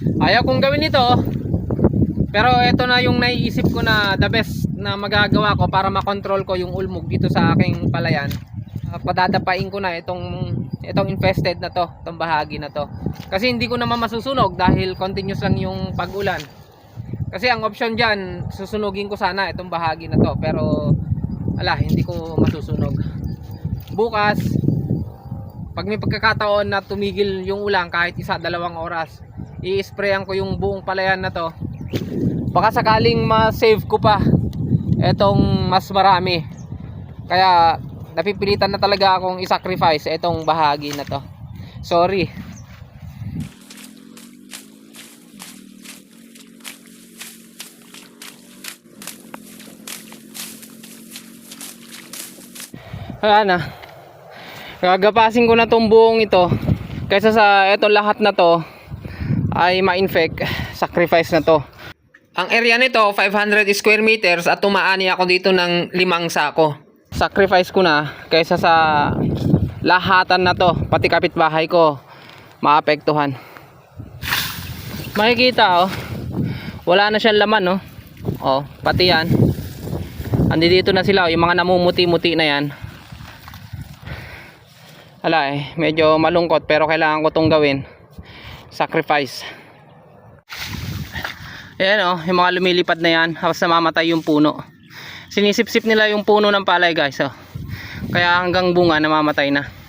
Ayaw kong gawin ito. Pero ito na yung naiisip ko na the best na magagawa ko para makontrol ko yung ulmog dito sa aking palayan. Uh, padadapain ko na itong itong infested na to, itong bahagi na to. Kasi hindi ko naman masusunog dahil continuous lang yung pag-ulan. Kasi ang option dyan, susunugin ko sana itong bahagi na to. Pero, ala, hindi ko masusunog. Bukas, pag may pagkakataon na tumigil yung ulan kahit isa, dalawang oras, i-sprayan ko yung buong palayan na to. Baka sakaling ma-save ko pa etong mas marami. Kaya, napipilitan na talaga akong i-sacrifice itong bahagi na to. Sorry. Ayan na. Gagapasin ko na tong buong ito. Kaysa sa ito lahat na to ay ma-infect. Sacrifice na to. Ang area nito 500 square meters at tumaani ako dito ng limang sako. Sacrifice ko na kaysa sa lahatan na to. Pati kapitbahay ko maapektuhan. Makikita oh. Wala na siyang laman oh. Oh, pati yan. Andi dito na sila oh, yung mga namumuti-muti na yan. Ala eh, medyo malungkot pero kailangan ko tong gawin. Sacrifice. Ayan oh, yung mga lumilipad na yan, habang namamatay yung puno. Sinisip-sip nila yung puno ng palay guys oh. Kaya hanggang bunga namamatay na.